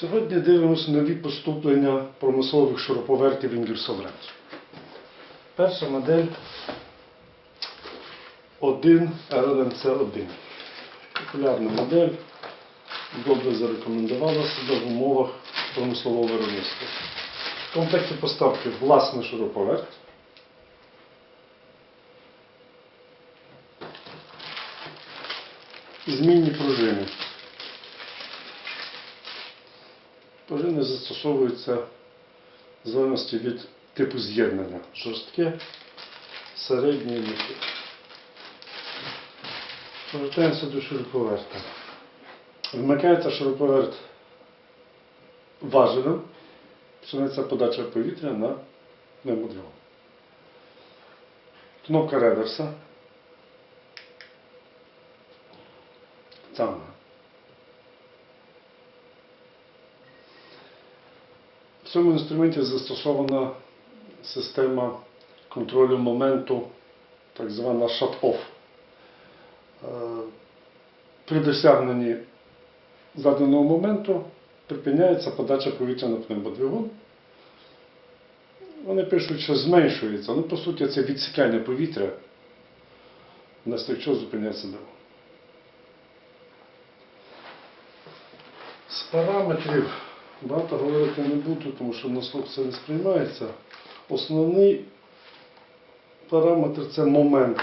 Сьогодні дивимося нові поступлення промислових шуруповертів Інгерсовренц. Перша модель 1 RLMC1. Популярна модель, добре зарекомендувала себе в умовах промислового виробництва. В комплекті поставки власний шуруповерт. Змінні пружини. Пружини застосовуються в залежності від типу з'єднання. Жорстке, середнє і. Повертаємося до шуруповерта. Вмикається шуруповерт важелем, починається подача повітря на пневмодвигун. Кнопка реверса. Цанга. Цьому інструменті застосована система контролю моменту, так звана shut-off. Е, При досягненні заданого моменту припиняється подача повітря на пневмодвигун. Вони пишуть, що зменшується, але по суті це відсікання повітря, внаслідок чого зупиняється двигун. З параметрів багато говорити не буду, тому що на слух це не сприймається. Основний параметр це момент.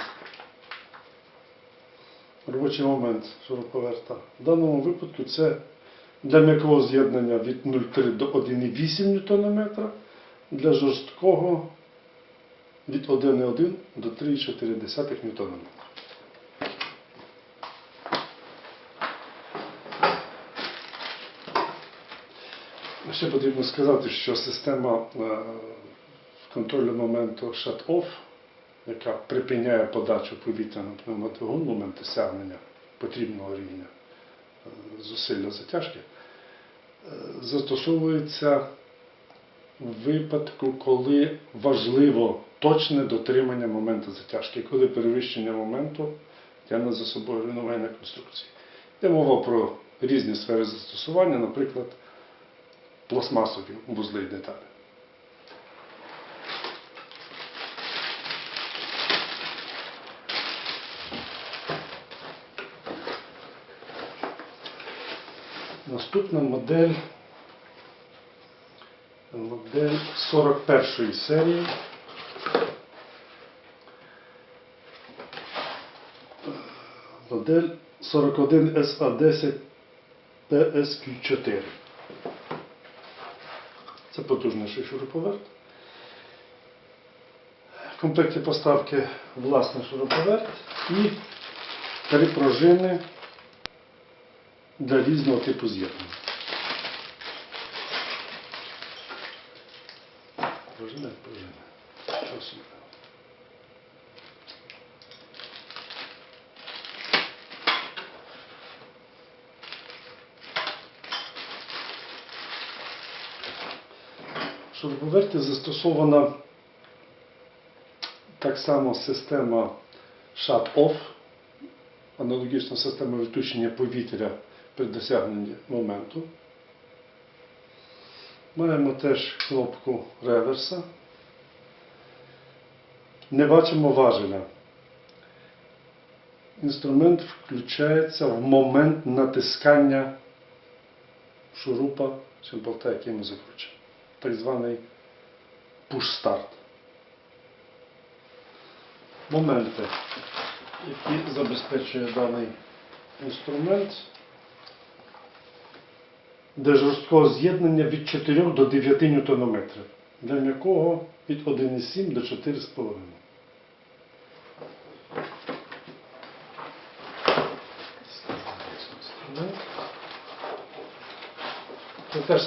Робочий момент шуруповерта. В даному випадку це для м'якого з'єднання від 0,3 до 1,8 Нм, для жорсткого від 1,1 до 3,4 Нм. Ще потрібно сказати, що система е, контролю моменту shut-off, яка припиняє подачу повітря на пневмодвигун в момент досягнення потрібного рівня е, зусилля затяжки, е, застосовується в випадку, коли важливо точне дотримання моменту затяжки, коли перевищення моменту тягне за собою руйнування конструкції. Йде мова про різні сфери застосування, наприклад, пластмасові вузли і деталі. Наступна модель модель 41 серії. Модель 41 SA10 PSQ4. Це потужний шуруповерт. В комплекті поставки власний шуруповерт і три пружини для різного типу з'єднання. Пружина, пружина. Що собі? Застосована так само система shut-off, аналогічна система відключення повітря при досягненні моменту. Маємо теж кнопку реверса. Не бачимо важеля. Інструмент включається в момент натискання шурупа чи болта, який ми закручуємо. Так званий пуш-старт. Моменти, які забезпечує даний інструмент, для жорсткого з'єднання від 4 до 9 Нм, для м'якого від 1,7 до 4,5.